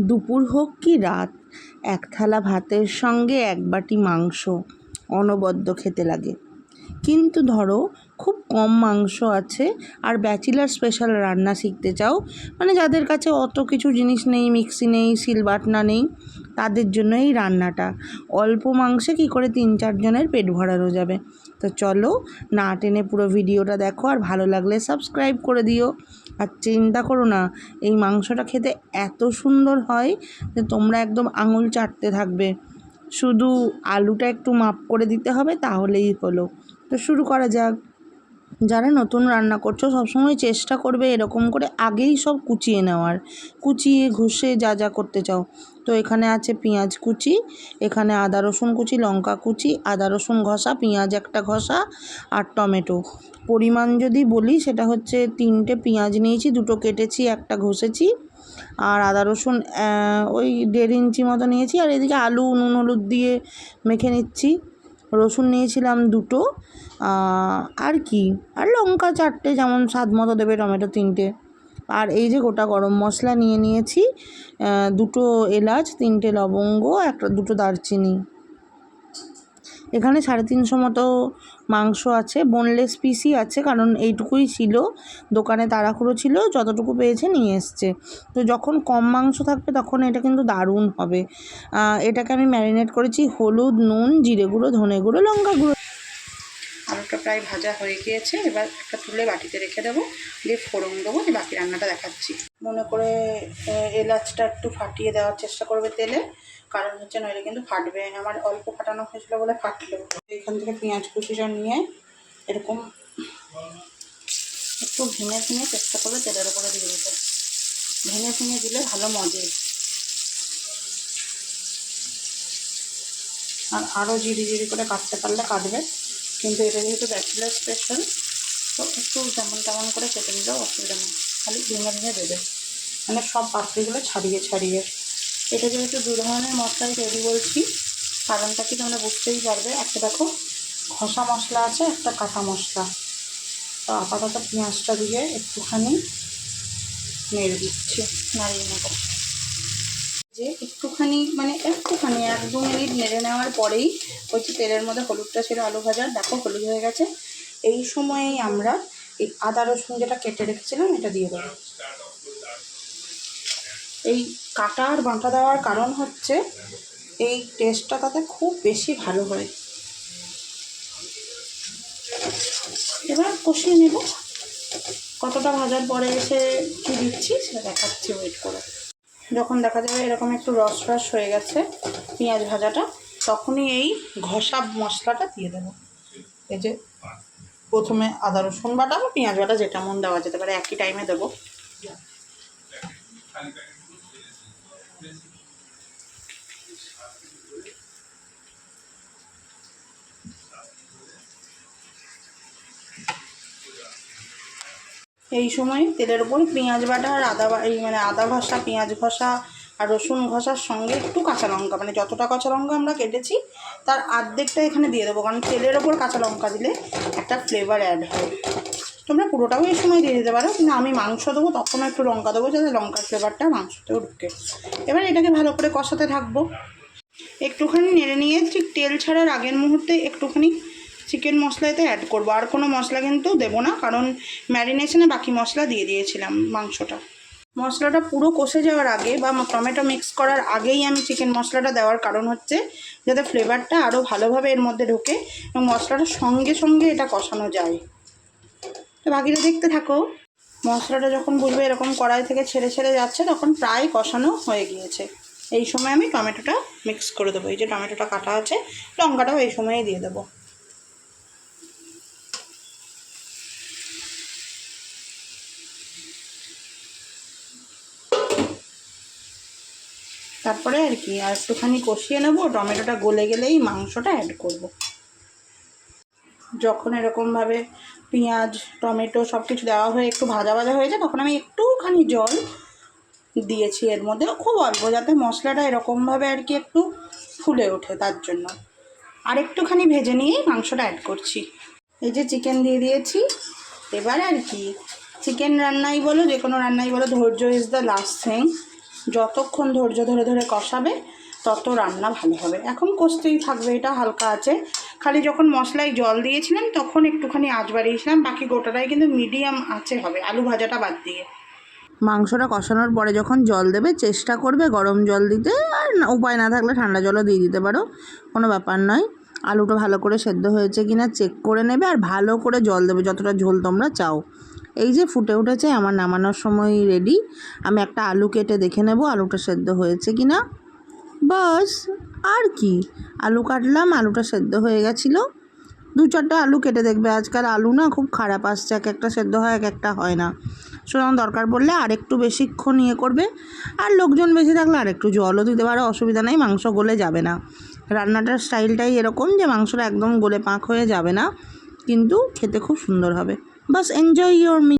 দুপুর হোক কি রাত, এক থালা ভাতের সঙ্গে এক বাটি মাংস অনবদ্য খেতে লাগে। কিন্তু ধরো, খুব কম মাংস আছে আর ব্যাচেলার স্পেশাল রান্না শিখতে চাও মানে যাদের কাছে অত কিছু জিনিস নেই, মিক্সি নেই, সিলবাটনা নেই, তাদের জন্য এই রান্নাটা। অল্প মাংসে কী করে তিন চারজনের পেট ভরানো যাবে? তো চলো না টেনে পুরো ভিডিওটা দেখো আর ভালো লাগলে সাবস্ক্রাইব করে দিও। আর চিন্তা করো না, এই মাংসটা খেতে এত সুন্দর হয় যে তোমরা একদম আঙুল চাটতে থাকবে। শুধু আলুটা একটু মাপ করে দিতে হবে, তাহলেই হলো। তো শুরু করা যাক। যারা নতুন রান্না করছ সবসময় চেষ্টা করবে এরকম করে আগেই সব কুচিয়ে নেওয়ার। কুচিয়ে, ঘষে যা যা করতে চাও। তো এখানে আছে পেঁয়াজ কুচি, এখানে আদা, রসুন কুচি, লঙ্কা কুচি, আদা, রসুন ঘষা, পেঁয়াজ একটা ঘষা আর টমেটো। পরিমাণ যদি বলি সেটা হচ্ছে তিনটে পেঁয়াজ নিয়েছি, দুটো কেটেছি, একটা ঘষেছি। আর আদা, রসুন ওই দেড় ইঞ্চি মতো নিয়েছি। আর এদিকে আলু, নুন, হলুদ দিয়ে মেখে নিচ্ছি। রসুন নিয়েছিলাম দুটো আর কি? আর লঙ্কা চারটে যেমন স্বাদ মতো দেবে টমেটো তিনটে। আর এই যে গোটা গরম মশলা নিয়ে নিয়েছি দুটো এলাচ, তিনটে লবঙ্গ, একটা দুটো দারচিনি। এখানে সাড়ে তিনশো মতো মাংস আছে বোনলেস পিসই আছে, কারণ এইটুকুই ছিল। দোকানে তাড়াহুড়ো ছিল, যতটুকু পেয়েছে নিয়ে এসছে। তো যখন কম মাংস থাকবে তখন এটা কিন্তু দারুণ হবে। এটাকে আমি ম্যারিনেট করেছি হলুদ, নুন, জিরে গুঁড়ো, ধনে গুঁড়ো, লঙ্কা গুঁড়ো আলুটা প্রায় ভাজা হয়ে গিয়েছে। এবার একটা তুলে বাটিতে রেখে দেবো। দিয়ে ফোড়ন দেবো। দিয়ে বাকি রান্নাটা দেখাচ্ছি। মনে করে এলাচটা একটু ফাটিয়ে দেওয়ার চেষ্টা করবে তেলে। কারণ হচ্ছে নইলে কিন্তু ফাটবে। আমার অল্প ফাটানো হয়েছিল বলে ফাটলো। এখান থেকে পেঁয়াজ কুচিটা নিয়ে এরকম একটু ভেঙে ভেঙে চেষ্টা করবে তেলের উপরে দিয়ে দিতে। ভেঙে ভেঙে দিলে ভালো মজে। আর আরও জিরি জিরি করে কাটতে পারলে কাটবে। কিন্তু এটা যেহেতু ব্যাচেলার স্পেশাল তো একটু যেমন তেমন করে কেটে দিলেও অসুবিধা নেই। খালি ভেঙে ভেঙে দেবে। মানে সব পাপড়িগুলো ছাড়িয়ে ছাড়িয়ে। এটা যেহেতু দু ধরনের মশলাই তৈরি বলছি, কারণটা কি তোমরা বুঝতেই পারবে? একটা দেখো ঘষা মশলা আছে, একটা কাটা মশলা। তো আপাতত পেঁয়াজটা দিয়ে একটুখানি নেড়ে দিচ্ছি, নাড়িয়ে নেব। যে একটুখানি মানে একটুখানি, এক দু মিনিট নেড়ে নেওয়ার পরেই যে তেলের মধ্যে হলুদটা ছিল আলু ভাজার দেখো, হলুদ হয়ে গেছে। এই সময়েই আমরা এই আদা রসুন যেটা কেটে রেখেছিলাম, এটা দিয়ে দেবো। এই কাটা আর বাঁটা দেওয়ার কারণ হচ্ছে, এই টেস্টটা তাতে খুব বেশি ভালো হয়। এবার কষিয়ে নেব। কতটা ভাজার পরে এসে কী দিচ্ছি, সেটা দেখাচ্ছি ওয়েট করে। যখন দেখা যাবে এরকম একটু রস রস হয়ে গেছে পেঁয়াজ ভাজাটা, তখনই এই ঘষা মশলাটা দিয়ে দেবো। এই যে প্রথমে আদা, রসুন বাটা বা পেঁয়াজ বাটা যেটা মন দেওয়া যেতে পারে, একই টাইমে দেবো। এই সময় তেলের উপর পেঁয়াজ বাটা আর আদা এই মানে আদা ঘষা, পেঁয়াজ ঘষা আর রসুন ঘষার সঙ্গে একটু কাঁচা লঙ্কা। মানে যতটা কাঁচা লঙ্কা আমরা কেটেছি, তার আর্ধেকটা এখানে দিয়ে দেবো। কারণ তেলের ওপর কাঁচা লঙ্কা দিলে একটা ফ্লেভার অ্যাড হয়। তোমরা পুরোটাও এই সময় দিয়ে দিতে পারো। কিন্তু আমি মাংস দেবো, তখন একটু লঙ্কা দেবো, যাতে লঙ্কার ফ্লেভারটা মাংসতেও ঢুকে এবার এটাকে ভালো করে কষাতে থাকব। একটুখানি নেড়ে নিয়ে ঠিক তেল ছাড়ার আগের মুহূর্তে একটুখানি চিকেন মশলা এতে অ্যাড করব। আর কোনো মশলা কিন্তু দেবো না, কারণ ম্যারিনেশনে বাকি মশলা দিয়ে দিয়েছিলাম মাংসটা। মশলাটা পুরো কষে যাওয়ার আগে বা টমেটো মিক্স করার আগেই আমি চিকেন মশলাটা দেওয়ার কারণ হচ্ছে, যাতে ফ্লেভারটা আরও ভালোভাবে এর মধ্যে ঢোকে এবং মশলাটা সঙ্গে সঙ্গে এটা কষানো যায়। তো বাকিটা দেখতে থাকো। মশলাটা যখন বুঝবে এরকম কড়াই থেকে ছেড়ে ছেড়ে যাচ্ছে, তখন প্রায় কষানো হয়ে গিয়েছে। এই সময় আমি টমেটোটা মিক্স করে দেবো। এই যে টমেটোটা কাটা আছে, লঙ্কাটাও এই সময়েই দিয়ে দেবো। তারপরে আর কি, আর একটুখানি কষিয়ে নেব, টমেটোটা গলে গেলেই মাংসটা অ্যাড করব। যখন এরকমভাবে পেঁয়াজ, টমেটো সব কিছু দেওয়া হয়ে একটু ভাজা ভাজা হয়েছে তখন আমি একটুখানি জল দিয়েছি এর মধ্যে, খুব অল্প, যাতে মশলাটা এরকমভাবে আর কি একটু ফুলে ওঠে তার জন্য। আর একটুখানি ভেজে নিয়েই মাংসটা অ্যাড করছি। এই যে চিকেন দিয়ে দিয়েছি, এবার আর কি চিকেন রান্নাই বলো যে কোনো রান্নাই বলো, ধৈর্য ইজ দ্য লাস্ট থিং যতক্ষণ ধৈর্য ধরে ধরে কষাবে, তত রান্না ভালো হবে। এখন কষতেই থাকবে, এটা হালকা আছে। খালি যখন মশলায় জল দিয়েছিলাম, তখন একটুখানি আঁচ বাড়িয়েছিলাম, বাকি গোটাটাই কিন্তু মিডিয়াম আছে হবে, আলু ভাজাটা বাদ দিয়ে। মাংসটা কষানোর পরে যখন জল দেবে, চেষ্টা করবে গরম জল দিতে, আর উপায় না থাকলে ঠান্ডা জলও দিয়ে দিতে পারো, কোনো ব্যাপার নয়। আলুটা ভালো করে সেদ্ধ হয়েছে কি না চেক করে নেবে, আর ভালো করে জল দেবে, যতটা ঝোল তোমরা চাও। এই যে ফুটে উঠেছে, আমার নামানোর সময় রেডি আমি একটা আলু কেটে দেখে নেব আলুটা সেদ্ধ হয়েছে কি না। বাস, আর কি? আলু কাটলাম, আলুটা সেদ্ধ হয়ে গেছিল। দু চারটা আলু কেটে দেখবে, আজকাল আলু না খুব খারাপ আসছে, এক একটা সেদ্ধ হয়, এক একটা হয় না। সুতরাং দরকার পড়লে আর একটু বেশিক্ষণ ইয়ে করবে, আর লোকজন বেশি থাকলে আর একটু জলও দিতে পারো, অসুবিধা নেই, মাংস গলে যাবে না। রান্নাটার স্টাইলটাই এরকম যে মাংসটা একদম গলে পাক হয়ে যাবে না, কিন্তু খেতে খুব সুন্দর হবে। Bas enjoy your meal.